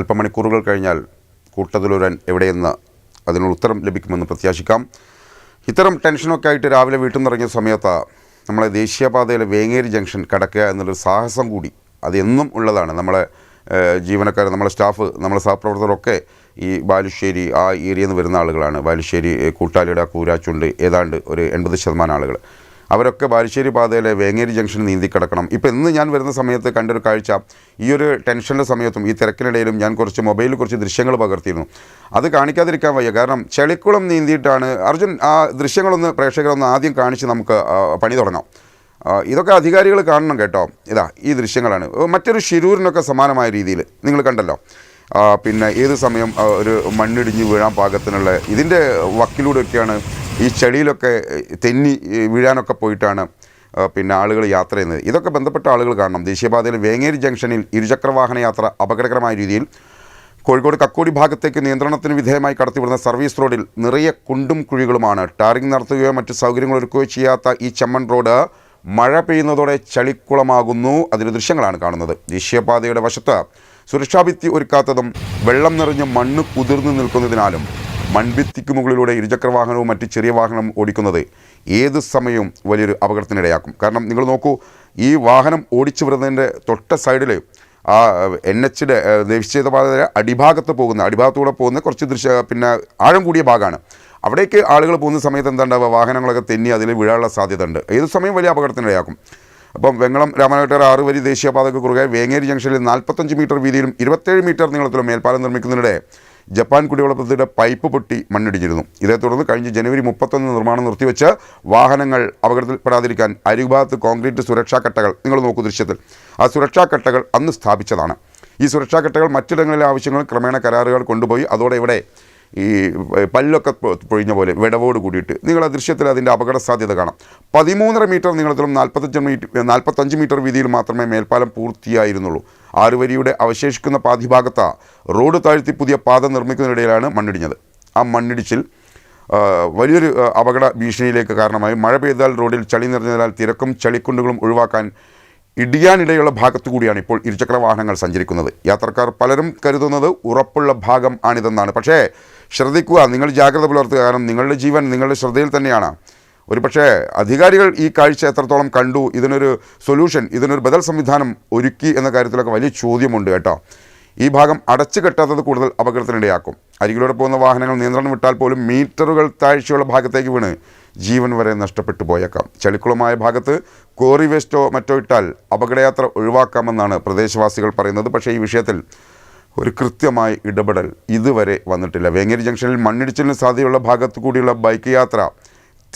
അല്പമണിക്കൂറുകൾ കഴിഞ്ഞാൽ കൂട്ടതിലൊരൻ എവിടെയെന്ന് അതിനുള്ള ഉത്തരം ലഭിക്കുമെന്ന് പ്രത്യാശിക്കാം. ഇത്തരം ടെൻഷനൊക്കെ ആയിട്ട് രാവിലെ വീട്ടിൽ നിന്ന് ഇറങ്ങിയ സമയത്ത് നമ്മളെ ദേശീയപാതയിലെ വേങ്ങേരി ജംഗ്ഷൻ കടക്കുക എന്നുള്ളൊരു സാഹസം കൂടി. അത് എന്നും ഉള്ളതാണ്. നമ്മളെ ജീവനക്കാർ നമ്മളെ സ്റ്റാഫ് നമ്മളെ സഹപ്രവർത്തകരൊക്കെ ഈ ബാലുശ്ശേരി ആ ഏരിയയിൽ നിന്ന് വരുന്ന ആളുകളാണ്. ബാലുശ്ശേരി കൂട്ടാലിയുടെ കൂരാച്ചുണ്ട് ഏതാണ്ട് ഒരു എൺപത് ശതമാനം ആളുകൾ അവരൊക്കെ ബാലുശ്ശേരി പാതയിലെ വേങ്ങേരി ജംഗ്ഷൻ നീന്തി കിടക്കണം. ഇപ്പോൾ ഇന്ന് ഞാൻ വരുന്ന സമയത്ത് കണ്ടൊരു കാഴ്ച. ഈ ഒരു ടെൻഷന്റെ സമയത്തും ഈ തിരക്കിനിടയിലും ഞാൻ കുറച്ച് മൊബൈലിൽ കുറച്ച് ദൃശ്യങ്ങൾ പകർത്തിയിരുന്നു. അത് കാണിക്കാതിരിക്കാൻ വയ്യ. കാരണം ചെളിക്കുളം നീന്തിയിട്ടാണ് അർജുൻ ആ ദൃശ്യങ്ങളൊന്ന് പ്രേക്ഷകരൊന്ന് ആദ്യം കാണിച്ച് നമുക്ക് പണി തുടങ്ങാം. ഇതൊക്കെ അധികാരികൾ കാണണം കേട്ടോ. ഇതാ ഈ ദൃശ്യങ്ങളാണ്. മറ്റൊരു ഷിരൂരിനൊക്കെ സമാനമായ രീതിയിൽ നിങ്ങൾ കണ്ടല്ലോ. പിന്നെ ഏത് സമയം ഒരു മണ്ണിടിഞ്ഞ് വീഴാൻ പാകത്തിനുള്ള ഇതിന്റെ വക്കിലൂടെയൊക്കെയാണ് ഈ ചെടിയിലൊക്കെ തെന്നി വീഴാനൊക്കെ പോയിട്ടാണ് പിന്നെ ആളുകൾ യാത്ര ചെയ്യുന്നത്. ഇതൊക്കെ ബന്ധപ്പെട്ട ആളുകൾ കാണണം. ദേശീയപാതയിൽ വേങ്ങേരി ജംഗ്ഷനിൽ ഇരുചക്ര വാഹന യാത്ര അപകടകരമായ രീതിയിൽ കോഴിക്കോട് കക്കോടി ഭാഗത്തേക്ക് നിയന്ത്രണത്തിന് വിധേയമായി കടത്തിവിടുന്ന സർവീസ് റോഡിൽ നിറയെ കുണ്ടും കുഴികളുമാണ്. ടാറിംഗ് നടത്തുകയോ മറ്റ് സൗകര്യങ്ങൾ ഒരുക്കുകയോ ചെയ്യാത്ത ഈ ചെമ്മൺ റോഡ് മഴ പെയ്യുന്നതോടെ ചളിക്കുളമാകുന്നു. അതിന്റെ ദൃശ്യങ്ങളാണ് കാണുന്നത്. ദേശീയപാതയുടെ വശത്ത് സുരക്ഷാഭിത്തി ഒരുക്കാത്തതും വെള്ളം നിറഞ്ഞ് മണ്ണ് കുതിർന്നു നിൽക്കുന്നതിനാലും മൺഭിത്തിക്ക് മുകളിലൂടെ ഇരുചക്രവാഹനവും മറ്റ് ചെറിയ വാഹനവും ഓടിക്കുന്നത് ഏത് സമയവും വലിയൊരു അപകടത്തിനിടയാക്കും. കാരണം നിങ്ങൾ നോക്കൂ ഈ വാഹനം ഓടിച്ചു വരുന്നതിന്റെ തൊട്ട സൈഡിൽ ആ എൻ എച്ചിന്റെ ദേശീയപാതയുടെ അടിഭാഗത്ത് പോകുന്ന അടിഭാഗത്തൂടെ പോകുന്ന കുറച്ച് ദൃശ്യ പിന്നെ ആഴം കൂടിയ ഭാഗമാണ്. അവിടേക്ക് ആളുകൾ പോകുന്ന സമയത്ത് എന്താണ്ടാവുക? വാഹനങ്ങളൊക്കെ തെന്നി അതിൽ വീഴാനുള്ള സാധ്യത ഉണ്ട് ഏത് സമയം വലിയ അപകടത്തിനിടയാക്കും? അപ്പം വെങ്ങളം ആറ് വരി ദേശീയപാതയ്ക്ക് കുറുകെ വേങ്ങേരി ജംഗ്ഷനിൽ നാൽപ്പത്തഞ്ച് മീറ്റർ വീതിയിലും ഇരുപത്തേഴ് മീറ്റർ നീളത്തിലും മേൽപ്പാലം നിർമ്മിക്കുന്നതിനിടെ ജപ്പാൻ കുടിവെള്ള പൈപ്പ് പൊട്ടി മണ്ണിടിഞ്ഞിരുന്നു. ഇതേ തുടർന്ന് കഴിഞ്ഞ ജനുവരി മുപ്പത്തൊന്ന് നിർമ്മാണം നിർത്തിവെച്ച് വാഹനങ്ങൾ അപകടത്തിൽപ്പെടാതിരിക്കാൻ അരിഭാഗത്ത് കോൺക്രീറ്റ് സുരക്ഷാ കട്ടകൾ നിങ്ങൾ നോക്കൂ ദൃശ്യത്തിൽ. ആ സുരക്ഷാ കട്ടകൾ അന്ന് സ്ഥാപിച്ചതാണ്. ഈ സുരക്ഷാ കട്ടകൾ മറ്റിടങ്ങളിലെ ആവശ്യങ്ങൾ ക്രമേണ കരാറുകൾ കൊണ്ടുപോയി. അതോടെ ഇവിടെ ഈ പല്ലൊക്കെ പൊഴിഞ്ഞ പോലെ വിടവോട് കൂടിയിട്ട് നിങ്ങൾ ദൃശ്യത്തിൽ അതിന്റെ അപകട സാധ്യത കാണാം. പതിമൂന്നര മീറ്റർ നീളത്തിലും നാൽപ്പത്തഞ്ച് മീറ്റർ നാൽപ്പത്തഞ്ച് മീറ്റർ വീതിയിൽ മാത്രമേ മേൽപ്പാലം പൂർത്തിയായിരുന്നുള്ളൂ. ആറുവരിയുടെ അവശേഷിക്കുന്ന പാതിഭാഗത്ത റോഡ് താഴ്ത്തി പുതിയ പാത നിർമ്മിക്കുന്നതിനിടയിലാണ് മണ്ണിടിഞ്ഞത്. ആ മണ്ണിടിച്ചിൽ വലിയൊരു അപകട ഭീഷണിയിലേക്ക് കാരണമായി. മഴ പെയ്താൽ റോഡിൽ ചളി നിറഞ്ഞതിനാൽ തിരക്കും ചളിക്കുണ്ടുകളും ഒഴിവാക്കാൻ ഇടിയാനിടയുള്ള ഭാഗത്തു കൂടിയാണ് ഇപ്പോൾ ഇരുചക്ര വാഹനങ്ങൾ സഞ്ചരിക്കുന്നത്. യാത്രക്കാർ പലരും കരുതുന്നത് ഉറപ്പുള്ള ഭാഗം ആണിതെന്നാണ്. പക്ഷേ ശ്രദ്ധിക്കുക നിങ്ങൾ ജാഗ്രത പുലർത്തുക. കാരണം നിങ്ങളുടെ ജീവൻ നിങ്ങളുടെ ശ്രദ്ധയിൽ തന്നെയാണ്. ഒരു പക്ഷേ അധികാരികൾ ഈ കാഴ്ച എത്രത്തോളം കണ്ടു ഇതിനൊരു സൊല്യൂഷൻ ഇതിനൊരു ബദൽ സംവിധാനം ഒരുക്കി എന്ന കാര്യത്തിലൊക്കെ വലിയ ചോദ്യമുണ്ട് കേട്ടോ. ഈ ഭാഗം അടച്ചു കെട്ടാത്തത് കൂടുതൽ അപകടത്തിനിടയാക്കും. അരികിലൂടെ പോകുന്ന വാഹനങ്ങൾ നിയന്ത്രണം വിട്ടാൽ പോലും മീറ്ററുകൾ താഴ്ചയുള്ള ഭാഗത്തേക്ക് വീണ് ജീവൻ വരെ നഷ്ടപ്പെട്ടു പോയേക്കാം. ചളിക്കുളമായ ഭാഗത്ത് കോറി വേസ്റ്റോ മറ്റോ ഇട്ടാൽ അപകടയാത്ര ഒഴിവാക്കാമെന്നാണ് പ്രദേശവാസികൾ പറയുന്നത്. പക്ഷേ ഈ വിഷയത്തിൽ ഒരു കൃത്യമായ ഇടപെടൽ ഇതുവരെ വന്നിട്ടില്ല. വേങ്ങേരി ജംഗ്ഷനിൽ മണ്ണിടിച്ചിലിന് സാധ്യതയുള്ള ഭാഗത്തു കൂടിയുള്ള ബൈക്ക് യാത്ര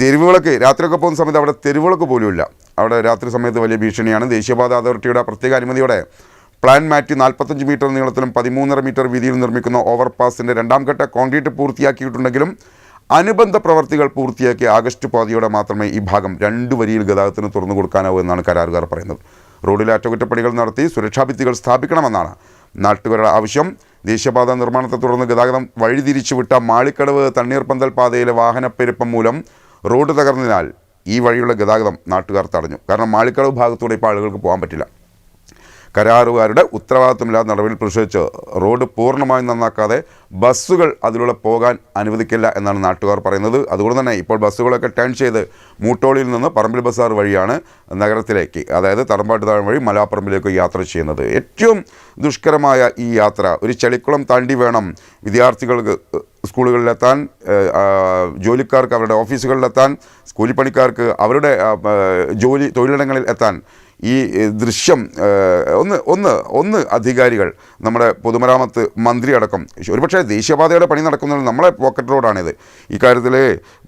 തെരുവുകളൊക്കെ രാത്രിയൊക്കെ പോകുന്ന സമയത്ത് അവിടെ തെരുവുകളൊക്കെ പോലുമില്ല. അവിടെ രാത്രി സമയത്ത് വലിയ ഭീഷണിയാണ്. ദേശീയപാത അതോറിറ്റിയുടെ പ്രത്യേക അനുമതിയോടെ പ്ലാൻ മാറ്റി നാൽപ്പത്തഞ്ച് മീറ്റർ നീളത്തിലും പതിമൂന്നര മീറ്റർ വീതിയിലും നിർമ്മിക്കുന്ന ഓവർപാസിന്റെ രണ്ടാം ഘട്ട കോൺക്രീറ്റ് പൂർത്തിയാക്കിയിട്ടുണ്ടെങ്കിലും അനുബന്ധ പ്രവർത്തികൾ പൂർത്തിയാക്കി ആഗസ്റ്റ് പാതിയോടെ മാത്രമേ ഈ ഭാഗം രണ്ട് വരിയിൽ ഗതാഗതത്തിന് തുറന്നു കൊടുക്കാനാവൂ എന്നാണ് കരാറുകാർ പറയുന്നത്. റോഡിലെ അറ്റകുറ്റപ്പണികൾ നടത്തി സുരക്ഷാഭിത്തികൾ സ്ഥാപിക്കണമെന്നാണ് നാട്ടുകാരുടെ ആവശ്യം. ദേശീയപാത നിർമ്മാണത്തെ തുടർന്ന് ഗതാഗതം വഴിതിരിച്ചുവിട്ട മാളിക്കടവ് തണ്ണീർപ്പന്തൽ പാതയിലെ വാഹനപ്പെരുപ്പം മൂലം റോഡ് തകർന്നതിനാൽ ഈ വഴിയുള്ള ഗതാഗതം നാട്ടുകാർ തടഞ്ഞു. കാരണം മാളിക്കടവ് ഭാഗത്തൂടെ ഇപ്പോൾ ആളുകൾക്ക് പോകാൻ പറ്റില്ല. കരാറുകാരുടെ ഉത്തരവാദിത്വമില്ലാത്ത നടപടിയിൽ പ്രതിഷേധിച്ച് റോഡ് പൂർണമായും നന്നാക്കാതെ ബസ്സുകൾ അതിലൂടെ പോകാൻ അനുവദിക്കില്ല എന്നാണ് നാട്ടുകാർ പറയുന്നത്. അതുകൊണ്ട് തന്നെ ഇപ്പോൾ ബസ്സുകളൊക്കെ ടേൺ ചെയ്ത് മൂട്ടോളിയിൽ നിന്ന് പറമ്പിൽ ബസാർ വഴിയാണ് നഗരത്തിലേക്ക് അതായത് തറമ്പാട്ട് താഴം വഴി മലാപ്പറമ്പിലേക്ക് യാത്ര ചെയ്യുന്നത്. ഏറ്റവും ദുഷ്കരമായ ഈ യാത്ര ഒരു ചെളിക്കുളം താണ്ടി വേണം വിദ്യാർത്ഥികൾക്ക് സ്കൂളുകളിലെത്താൻ ജോലിക്കാർക്ക് അവരുടെ ഓഫീസുകളിലെത്താൻ കൂലിപ്പണിക്കാർക്ക് അവരുടെ ജോലി തൊഴിലിടങ്ങളിൽ എത്താൻ ഈ ദൃശ്യം ഒന്ന് ഒന്ന് ഒന്ന് അധികാരികൾ നമ്മുടെ പൊതുമരാമത്ത് മന്ത്രി അടക്കം ഒരുപക്ഷെ ദേശീയപാതയുടെ പണി നടക്കുന്നത് നമ്മളെ പോക്കറ്റ് റോഡാണിത്. ഇക്കാര്യത്തിൽ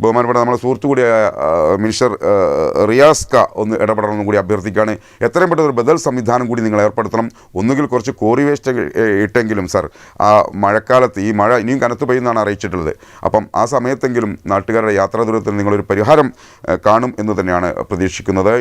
ബഹുമാനപ്പെട്ട നമ്മുടെ സുഹൃത്തു കൂടിയായ മിനിസ്റ്റർ റിയാസ് ക ഒന്ന് ഇടപെടണമെന്നും കൂടി അഭ്യർത്ഥിക്കുകയാണ്. എത്രയും പെട്ടെന്ന് ഒരു ബദൽ സംവിധാനം കൂടി നിങ്ങൾ ഏർപ്പെടുത്തണം. ഒന്നുകിൽ കുറച്ച് കോറി വേസ്റ്റ് ഇട്ടെങ്കിലും സർ ആ മഴക്കാലത്ത് ഈ മഴ ഇനിയും കനത്ത് പെയ്യുന്നതാണ് അറിയിച്ചിട്ടുള്ളത്. അപ്പം ആ സമയത്തെങ്കിലും നാട്ടുകാരുടെ യാത്രാ ദൂരത്തിൽ നിങ്ങളൊരു പരിഹാരം കാണും എന്ന് തന്നെയാണ് പ്രതീക്ഷിക്കുന്നത്.